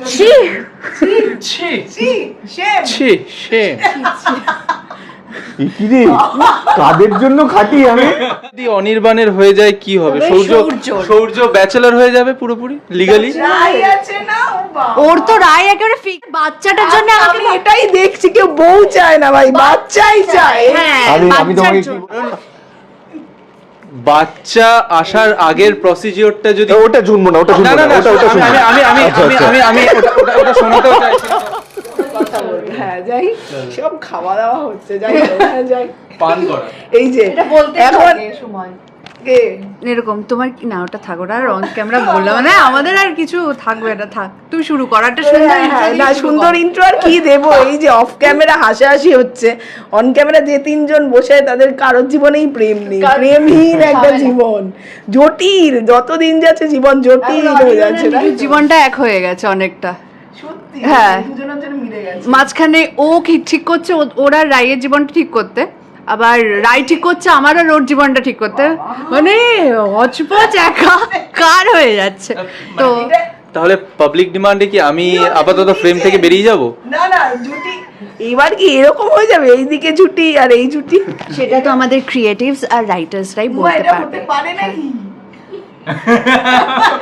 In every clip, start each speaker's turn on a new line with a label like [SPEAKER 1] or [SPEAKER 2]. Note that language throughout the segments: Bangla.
[SPEAKER 1] একজন
[SPEAKER 2] ছি।
[SPEAKER 3] ছি
[SPEAKER 1] ছি শেম
[SPEAKER 3] ছি shame।
[SPEAKER 4] এ কাদের জন্য খাটি আমি?
[SPEAKER 3] যদি অনির্বাণের হয়ে যায় কি হবে? সৌর্য। সৌর্য। ব্যাচেলর হয়ে যাবে পুরোপুরি? লিগালি
[SPEAKER 1] রাই আছে না ও বাবা।
[SPEAKER 2] ওর তো রায় একেবারে ফিক বাচ্চাটার জন্য
[SPEAKER 1] আচ্ছা, আমি এটাই দেখছি কেউ বউ চায় না ভাই বাচ্চাই চায়।
[SPEAKER 2] হ্যাঁ
[SPEAKER 4] আমি তোমাকে।
[SPEAKER 3] বাচ্চা আসার আগের প্রসিজিওরটা যদি
[SPEAKER 4] ওটা জুনবো না ওটা
[SPEAKER 3] না না
[SPEAKER 4] না
[SPEAKER 3] না
[SPEAKER 4] ওটা ওটা
[SPEAKER 3] আমি আমি আমি
[SPEAKER 4] আচ্ছা,
[SPEAKER 3] আমি
[SPEAKER 4] আচ্ছা।
[SPEAKER 3] আমি আমি ওটা- ওটা- শোনাতেও চাইছি
[SPEAKER 1] হ্যাঁ যাই সব খাওয়া দাওয়া হচ্ছে যাই হ্যাঁ, যাই
[SPEAKER 3] পান করা।
[SPEAKER 1] এই যে
[SPEAKER 2] এটা বলতে
[SPEAKER 1] এখন
[SPEAKER 2] সময় এরকম তোমার কি না ওটা থাক আর অন ক্যামেরা বললাম। না আমাদের আর কিছু থাকবে না থাক। তুমি শুরু করো একটা সুন্দর
[SPEAKER 1] হ্যাঁ, হ্যাঁ, না সুন্দর। ইন্ট্রো আর কি দেবো? এই যে অফ ক্যামেরা হাসাহাসি হচ্ছে। অন ক্যামেরা যে তিনজন বসে তাদের কারোর জীবনেই প্রেম নেই। প্রেমহীন একটা জীবন। জটিল যতদিন যাচ্ছে জীবন জটিল হয়ে যাচ্ছে
[SPEAKER 2] জীবনটা এক হয়ে গেছে অনেকটা। হ্যাঁ। মাঝখানে ও কি ঠিক করছে ওরা রায়ের জীবনটা ঠিক করতে? আবার রায় ঠিক করছে আমারও রোড জীবনটা ঠিক করতে। মানে হচপচ একা কার হয়ে যাচ্ছে? তো
[SPEAKER 3] তাহলে পাবলিক ডিমান্ডে কি আমি আপাতত ফ্রেম থেকে বেরিয়ে যাব?
[SPEAKER 1] না না জুটি এবার কি এরকম হয়ে যাবে? এইদিকে জুটি আর এই জুটি?
[SPEAKER 2] সেটা তো আমাদের ক্রিয়েটিভস আর রাইটার্সরাই বলতে পারবে।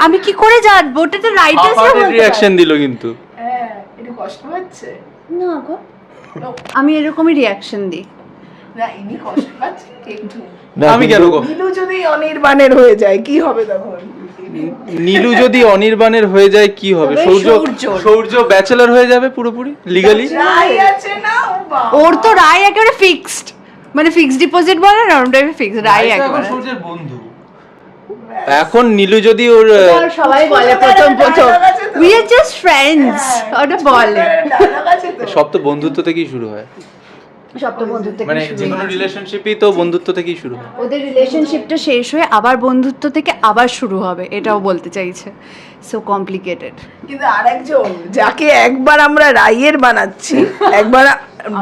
[SPEAKER 2] আমি কি করে জানব? ওটা তো রাইটার্সরা বলতে
[SPEAKER 3] রিয়াকশন দিল কিন্তু।
[SPEAKER 1] হ্যাঁ একটু কষ্ট হচ্ছে।
[SPEAKER 2] না গো আমি এরকমই রিয়াকশন দিই।
[SPEAKER 1] না ইনি কষ্ট পাচ্ছে একটু।
[SPEAKER 3] আমি কেন গো?
[SPEAKER 1] নীলু যদি অনির্বাণের হয়ে যায় কি হবে তখন?
[SPEAKER 3] নীলু যদি অনির্বাণের হয়ে যায় কি হবে?
[SPEAKER 2] তবে
[SPEAKER 3] সৌর্য
[SPEAKER 2] সৌর্যর।
[SPEAKER 3] সৌর্য ব্যাচেলর হয়ে যাবে পুরোপুরি লিগালি
[SPEAKER 1] আছে না
[SPEAKER 2] ওর তো রায় একেবারে ফিক্সড মানে ফিক্সড ডিপোজিট বলে না ওর টাইপের ফিক্সড রায় একেবারে।
[SPEAKER 3] সৌর্যের বন্ধু। এখন নীলু যদি ওর
[SPEAKER 2] সবাই বলে প্রথম প্রথম। উই আর জাস্ট ফ্রেন্ডস ওটা বলে।
[SPEAKER 3] সব তো বন্ধুত্ব থেকেই শুরু হয়?
[SPEAKER 2] বন্ধুত্ব
[SPEAKER 3] মানে যে কোনো রিলেশনশিপই তো বন্ধুত্ব থেকেই শুরু হয়।
[SPEAKER 2] ওদের রিলেশনশিপটা শেষ হয়ে আবার বন্ধুত্ব থেকে আবার শুরু হবে এটাও বলতে চাইছে। সো কমপ্লিকেটেড
[SPEAKER 1] কিন্তু আরেকজন যাকে একবার আমরা রাইয়ের বানাচ্ছি একবার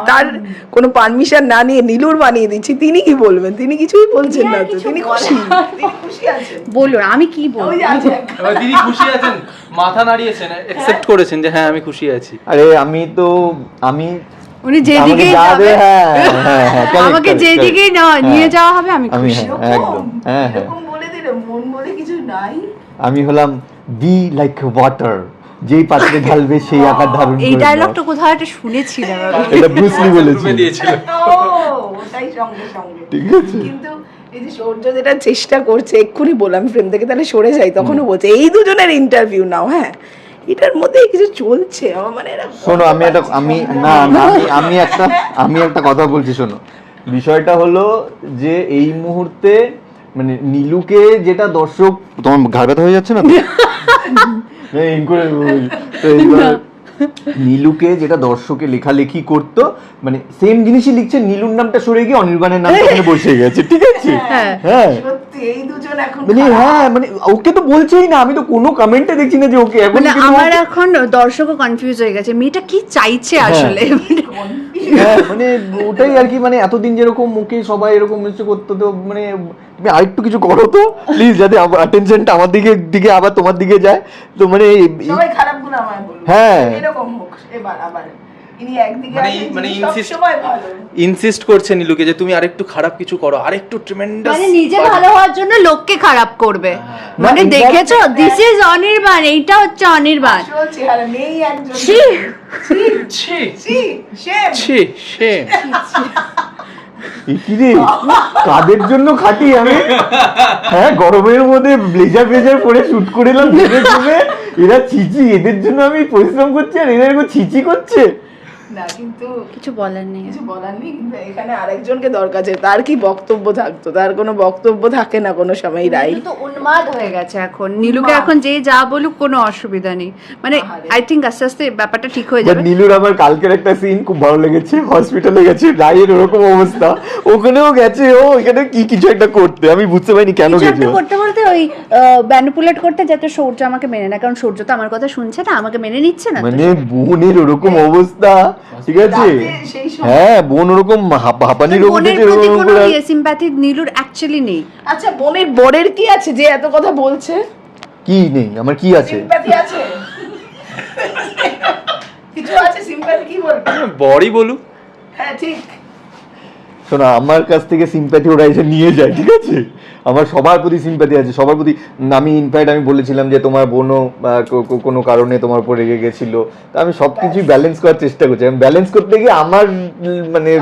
[SPEAKER 1] তার কোনো পারমিশন না নিয়ে নীলুর বানিয়ে দিচ্ছি তিনি কি বলবেন? তিনি কিছুই বলছেন না তো তিনি খুশি? তিনি খুশি আছেন?
[SPEAKER 2] বলুন আমি কি বলব?
[SPEAKER 1] যে
[SPEAKER 3] তিনি খুশি আছেন মাথা নাড়িয়েছেন অ্যাকসেপ্ট করেছেন যে হ্যাঁ আমি খুশি আছি।
[SPEAKER 4] আরে আমি তো আমি
[SPEAKER 2] উনি যেদিকেই যাবে
[SPEAKER 4] হ্যাঁ, হ্যাঁ, হ্যাঁ,
[SPEAKER 2] আমাকে যেদিকেই নিয়ে যাওয়া হবে আমি খুশি।
[SPEAKER 4] হ্যাঁ, একদম হ্যাঁ হ্যাঁ।
[SPEAKER 1] বলে দিলে মন বলে কিছু নাই?
[SPEAKER 4] আমি হলাম বি লাইক ওয়াটার যেই পাত্রে ঢালবে সেই আকার ধারণ
[SPEAKER 2] এই ডায়লগটা কোথাও একটা শুনেছিলাম
[SPEAKER 4] এটা ব্রুসলি বলেছে
[SPEAKER 3] ডুবে দিয়েছিল।
[SPEAKER 1] ও ওটাই সঙ্গে সঙ্গে।
[SPEAKER 4] ঠিক আছে।
[SPEAKER 1] কিন্তু এই যে সৌর্য যেটা চেষ্টা করছে এক্ষুনি বললাম ফ্রেম থেকে তাহলে সরে যাই তখনও বলছে এই দুজনের ইন্টারভিউ নাও হ্যাঁ? এটার মধ্যে কিছু চলছে। আমার মানে
[SPEAKER 4] শোনো আমি একটা আমি না না আমি আমি একটা আমি একটা কথা বলছি শোনো। বিষয়টা হলো যে এই মুহূর্তে মানে নীলুকে যেটা দর্শক তোমার ঘাড় ব্যথা হয়ে যাচ্ছে না তো? নীলুকে যেটা দর্শকে লেখালেখি করতো মানে সেম জিনিসই লিখছে নীলুর নামটা সরে গিয়ে অনির্বাণের নামটা ওখানে বসে গেছে ঠিক আছে?
[SPEAKER 2] হ্যাঁ।
[SPEAKER 4] হ্যাঁ।
[SPEAKER 1] এই দুজন এখন
[SPEAKER 4] মানে হ্যাঁ মানে ওকে তো বলছেই না আমি তো কোনো কমেন্টে দেখছি না যে ওকে এখন
[SPEAKER 2] মানে আমার এখন দর্শকও কনফিউজ হয়ে গেছে মেয়েটা কি চাইছে
[SPEAKER 4] হ্যাঁ।
[SPEAKER 2] আসলে?
[SPEAKER 4] হ্যাঁ মানে ওটাই আর কি মানে এতদিন যেরকম মুখে সবাই এরকম মিষ্টি করতো তো মানে তুমি আরেকটু কিছু করো তো প্লিজ যাতে অ্যাটেনশনটা আমার দিকে দিকে আবার তোমার দিকে যায়। তো মানে
[SPEAKER 1] সবাই খারাপগুলো আমায়
[SPEAKER 4] হ্যাঁ।
[SPEAKER 1] এরকম হোক এবার আবার।
[SPEAKER 3] মানে- মানে ইনসিস্ট করছে নীলুকে যে তুমি আরেকটু খারাপ কিছু করো আরেকটু ট্রিমেন্ডাস
[SPEAKER 2] মানে নিজে ভালো হওয়ার জন্য লোককে খারাপ করবে। মানে
[SPEAKER 4] না, in fact-
[SPEAKER 2] দেখেছ? দিস ইজ অনির্বাণ এইটা হচ্ছে অনির্বাণ।
[SPEAKER 1] চেহারা নেই একজন।
[SPEAKER 2] ছি!
[SPEAKER 3] ছি
[SPEAKER 1] ছি। shame।
[SPEAKER 3] ছি। shame।
[SPEAKER 4] এ কি রে? কাদের জন্য খাটি আমি? হ্যাঁ গরমের মধ্যে ব্লেজার ব্লেজার পরে শুট করে এলাম এরা ছিচি, এদের জন্য আমি পরিশ্রম করছি আর এরা এরকম ছিচি করছে।
[SPEAKER 1] না কিন্তু
[SPEAKER 2] কিছু বলার নেই।
[SPEAKER 1] কিছু বলার নেই কিন্তু এখানে আরেকজনকে দরকার আছে। তার কি বক্তব্য থাকতো? তার কোনো বক্তব্য থাকে না কোনো সময় রাই
[SPEAKER 2] তো উন্মাদ হয়ে গেছে এখন। নীলুকে এখন যে যা বলুক কোনো অসুবিধা নেই। মানে আই থিঙ্ক আস্তে আস্তে ব্যাপারটা ঠিক হয়ে যাবে।
[SPEAKER 4] নীলুর আমার কালকের একটা সিন খুব ভালো লেগেছে হসপিটালে গেছে রায়ের ওরকম অবস্থা। ওখানেও গেছে ও এখানে কি কিছু একটা করতে আমি বুঝতে পারিনি কেন গেছে
[SPEAKER 2] করতে করতে ওই ম্যানিপুলেট করতে যাতে সূর্য আমাকে মেনে না কারণ সূর্য তো আমার কথা শুনছে না আমাকে মেনে নিচ্ছে না
[SPEAKER 4] মানে বোনের ওরকম অবস্থা। ঠিক আছে? হ্যাঁ বোন ওরকম হাঁপ- হাঁপানি রোগ করে-
[SPEAKER 2] সিম্প্যাথি নীলুর অ্যাকচুয়ালি নেই।
[SPEAKER 1] আচ্ছা বোনের বরের কি আছে যে এত কথা বলছে?
[SPEAKER 4] কি নেই? আমার কি আছে?
[SPEAKER 1] সিম্প্যাথি আছে? সিম্প্যাথি কি বল?
[SPEAKER 3] বরই বলুক।
[SPEAKER 1] হ্যাঁ ঠিক।
[SPEAKER 4] শোনো আমার কাছ থেকে সিম্প্যাথি ওরা এসে নিয়ে যায় ঠিক আছে? আমার সবার প্রতি সিম্প্যাথি আছে সবার প্রতি আমি ইনফ্যাক্ট আমি বলেছিলাম যে তোমার বোনও কোনো কারণে তোমার উপর রেগে গেছিল। তা আমি সব কিছুই ব্যালেন্স করার চেষ্টা করছি। আমি ব্যালেন্স করতে গিয়ে আমার মানে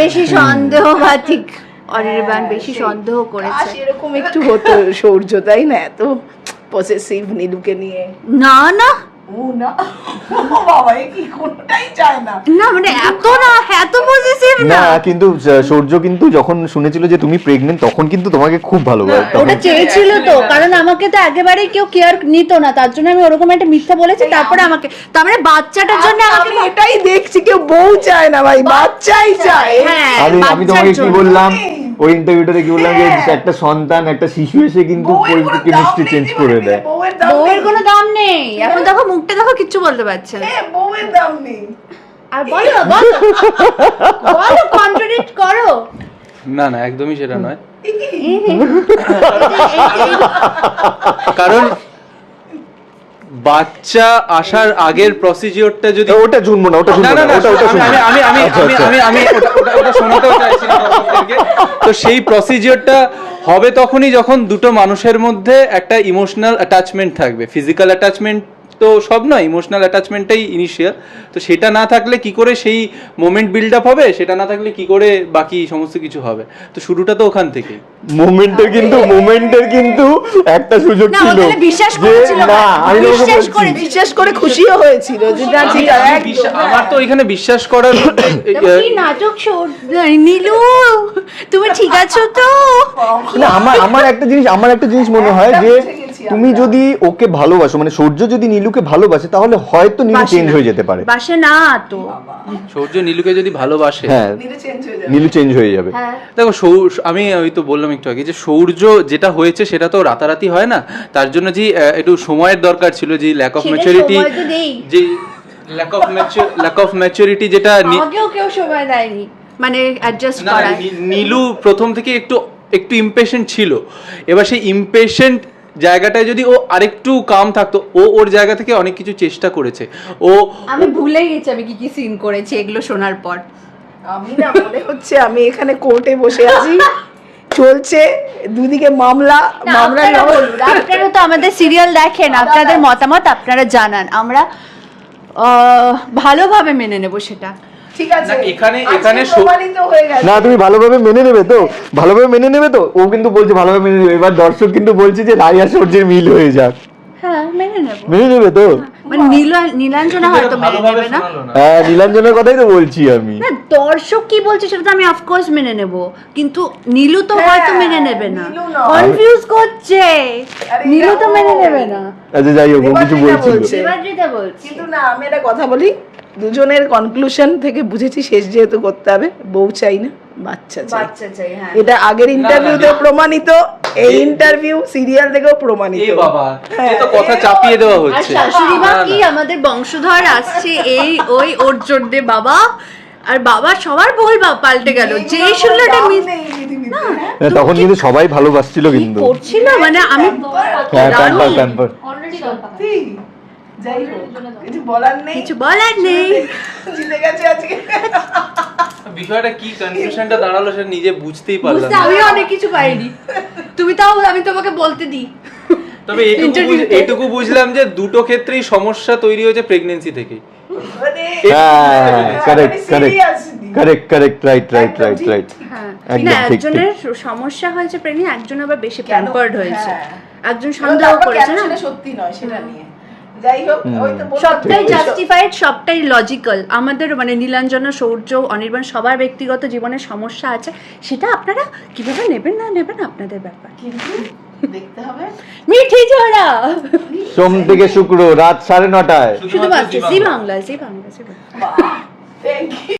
[SPEAKER 2] বেশি সন্দেহ বা ঠিক। অনির্বাণ বেশি সন্দেহ করেছে।
[SPEAKER 1] এরকম একটু হতো সৌর্য তাই না? এত পসেসিভ নীলুকে নিয়ে।
[SPEAKER 2] না না।
[SPEAKER 1] ও না। বাবা কি কোনটাই চায় না।
[SPEAKER 2] না মানে এত না এত পজিটিভ
[SPEAKER 4] না
[SPEAKER 2] না।
[SPEAKER 4] কিন্তু সূর্য কিন্তু যখন শুনেছিল যে তুমি প্রেগনেন্ট তখন কিন্তু তোমাকে খুব ভালোবাসে
[SPEAKER 2] ওটা চেয়েছিল তো কারণ আমাকে তো একেবারেই কেউ কেয়ার নিত না তার জন্য আমি ওরকম একটা মিথ্যা বলেছি তারপরে আমাকে তার মানে বাচ্চাটার জন্য আমাকে
[SPEAKER 1] আমি এটাই দেখছি কেউ বউ চায় না ভাই বাচ্চাই চায়।
[SPEAKER 2] হ্যাঁ
[SPEAKER 4] আমি আমি তোমাকে কি বললাম? ওই ইন্টারভিউটাতে কি বললাম যে একটা সন্তান একটা শিশু এসে কিন্তু
[SPEAKER 1] দাম
[SPEAKER 4] কেমিস্ট্রি
[SPEAKER 1] নেই
[SPEAKER 4] চেঞ্জ করে দেয়।
[SPEAKER 1] বউয়ের।
[SPEAKER 2] কোনো দাম নেই। দেখো মুখটা দেখো কিচ্ছু বলতে পারছে না।
[SPEAKER 1] এ, বউয়ের দাম নেই।
[SPEAKER 2] আর বলো বলো। বলো কন্ট্রাডিক্ট করো।
[SPEAKER 3] না না একদমই সেটা নয়। কারণ বাচ্চা আসার আগের প্রসিজিওরটা যদি
[SPEAKER 4] ওটা শুনব না ওটা
[SPEAKER 3] না
[SPEAKER 4] শুনব ওটা ওটা
[SPEAKER 3] আমি আমি আমি
[SPEAKER 4] আচ্ছা,
[SPEAKER 3] আমি
[SPEAKER 4] আচ্ছা।
[SPEAKER 3] আমি আমি ওটা- শোনাতেও তো সেই প্রসিজিওরটা হবে তখনই যখন দুটো মানুষের মধ্যে একটা ইমোশনাল অ্যাটাচমেন্ট থাকবে ফিজিক্যাল অ্যাটাচমেন্ট তো সব নয় ইমোশনাল অ্যাটাচমেন্টটাই ইনিশিয়াল তো সেটা না থাকলে কি করে সেই মোমেন্ট বিল্ড আপ হবে সেটা না থাকলে কি করে বাকি সমস্ত কিছু হবে? তো শুরুটা তো ওখান থেকেই।
[SPEAKER 4] মোমেন্টের কিন্তু মোমেন্টের কিন্তু একটা সুযোগ
[SPEAKER 2] না,
[SPEAKER 4] ছিল
[SPEAKER 2] বিশ্বাস করেছিল।
[SPEAKER 4] না আমি
[SPEAKER 2] বিশ্বাস। করে
[SPEAKER 1] বিশ্বাস করে খুশিও হয়েছিল যে না ঠিক আছে।
[SPEAKER 3] আমার তো এখানে বিশ্বাস করার
[SPEAKER 2] কি নাটক শো নীলু তুমি ঠিক আছো তো?
[SPEAKER 4] না আমার আমার একটা জিনিস আমার একটা জিনিস মনে হয় যে তুমি যদি ওকে ভালোবাসো মানে সূর্য যদি নীলুকে ভালোবাসে তাহলে হয়তো নীলু চেঞ্জ হয়ে যেতে পারে।
[SPEAKER 2] বাসে না তো।
[SPEAKER 3] সৌর্য নীলুকে যদি ভালোবাসে
[SPEAKER 4] হ্যাঁ
[SPEAKER 1] নীলু চেঞ্জ হয়ে যাবে।
[SPEAKER 4] নীলু চেঞ্জ হয়ে যাবে।
[SPEAKER 2] হ্যাঁ।
[SPEAKER 3] দেখো আমি ওই তো বললাম একটু আগে যে সৌর্য যেটা হয়েছে সেটা তো রাতারাতি হয় না। তার জন্য যে একটু সময়ের দরকার ছিল যে ল্যাক অফ ম্যাচুরিটি। যে lack of lack of maturity যেটা
[SPEAKER 2] আমাকেও কেউ সময় দেয়নি। মানে অ্যাডজাস্ট
[SPEAKER 3] নি- নীলু প্রথম থেকে একটু একটু ইমপেশেন্ট ছিল। এবার সেই ইমপেশেন্ট জায়গাটায় যদি ও আরেকটু কাম থাকতো ও ওর জায়গা থেকে অনেক কিছু চেষ্টা করেছে। ও
[SPEAKER 2] আমি ভুলে গেছি আমি কি কি সিন করেছি এগুলো শোনার পর।
[SPEAKER 1] আমি না মনে হচ্ছে আমি এখানে কোর্টে বসে আছি। চলছে দুদিকে মামলা মামলা
[SPEAKER 2] আপনারা বলুন, আপনারা তো আমাদের সিরিয়াল দেখেন আপনাদের মতামত আপনারা জানান। আমরা আহ, ভালোভাবে মেনে নেব সেটা।
[SPEAKER 1] ঠিক আছে।
[SPEAKER 3] এখানে- এখানে সো-
[SPEAKER 1] প্রমাণিত হয়ে গেছে।
[SPEAKER 4] না তুমি ভালোভাবে মেনে নেবে তো। ভালোভাবে মেনে নেবে তো? ও কিন্তু বলছে ভালোভাবে মেনে নেবে। এবার দর্শক কিন্তু বলছে যে রাই আর সূর্যের মিল হয়ে যাক।
[SPEAKER 2] হ্যাঁ মেনে নেব।
[SPEAKER 4] মেনে নেবে তো?
[SPEAKER 2] মানে নীলাঞ্জনা হয়তো মেনে নেবে না?
[SPEAKER 4] হ্যাঁ নীলাঞ্জনের কথাই তো বলছি আমি।
[SPEAKER 2] না দর্শক কি বলছে সেটা তো আমি অফকোর্স মেনে নেব। কিন্তু নীলু তো
[SPEAKER 1] হ্যাঁ,
[SPEAKER 2] হয়তো মেনে নেবে না। কনফিউজ করছে। নীলু তো মেনে নেবে না।
[SPEAKER 4] আচ্ছা যাই হোক কিছু বলছিল।
[SPEAKER 1] বলছে।
[SPEAKER 2] দেবাদ্রিতা বলছে।
[SPEAKER 1] কিন্তু না আমি একটা কথা বলি। দুজনের কনক্লুশন থেকে বুঝেছি শেষ যেহেতু করতে হবে। বউ চাই না বাচ্চা চাই।
[SPEAKER 2] বাচ্চা চাই হ্যাঁ।
[SPEAKER 1] এটা আগের ইন্টারভিউতে। প্রমাণিত এই ইন্টারভিউ সিরিয়াল থেকেও প্রমাণিত।
[SPEAKER 3] এ বাবা
[SPEAKER 1] হ্যাঁ,
[SPEAKER 3] এ তো কথা চাপিয়ে দেওয়া হচ্ছে।
[SPEAKER 2] শাশুড়ি মা। কি আমাদের বংশধর আসছে এই ওই ওর জন্য বাবা আর বাবা সবার ভুল বা পাল্টে গেল। যে
[SPEAKER 1] এগুলোর কোনো
[SPEAKER 2] শুনলো এটা
[SPEAKER 1] দাম
[SPEAKER 2] মিস
[SPEAKER 1] হ্যাঁ?
[SPEAKER 4] তখন কিন্তু সবাই ভালোবাসছিল কিন্তু।
[SPEAKER 2] করছিল? মানে আমি
[SPEAKER 4] হ্যাঁ
[SPEAKER 1] যাই হোক কিছু বলার নেই।
[SPEAKER 2] কিছু বলার নেই।
[SPEAKER 1] জিতে গেছে আজকে।
[SPEAKER 3] বিষয়টা কি? কনফিউশনটা দাঁড়াল সেটা নিজে বুঝতেই পারলাম না।
[SPEAKER 2] আমিও অনেক কিছু পাইনি তুমি তাও আমি তোমাকে বলতে দিই।
[SPEAKER 3] তবে। এইটুকু বুঝলাম যে দুটো ক্ষেত্রেই সমস্যা তৈরি হয়েছে প্রেগনেন্সি থেকেই
[SPEAKER 1] মানে
[SPEAKER 4] হ্যাঁ কারেক্ট
[SPEAKER 1] মানে
[SPEAKER 4] correct correct correct right right right right
[SPEAKER 2] হ্যাঁ না একজনের সমস্যা হয়েছে প্রেমী একজন আবার বেশি? প্যাম্পার্ড হয়েছে।
[SPEAKER 1] হ্যাঁ।
[SPEAKER 2] একজন সন্দেহ করেছে না?
[SPEAKER 1] সত্যি নয় সেটা নিয়ে। যাই হোক
[SPEAKER 2] সবটাই। জাস্টিফাইড সবটাই লজিক্যাল আমাদের মানে নীলাঞ্জনা সৌর্য অনির্বাণ সবার ব্যক্তিগত জীবনে সমস্যা আছে সেটা আপনারা কীভাবে নেবেন না নেবেন আপনাদের ব্যাপার।
[SPEAKER 1] কিন্তু দেখতে হবে।
[SPEAKER 2] মিঠি ঝোড়া
[SPEAKER 4] সোম থেকে শুক্র রাত সাড়ে নটায়।
[SPEAKER 2] শুধুমাত্র জি বাংলা। জি বাংলা জি বাংলা।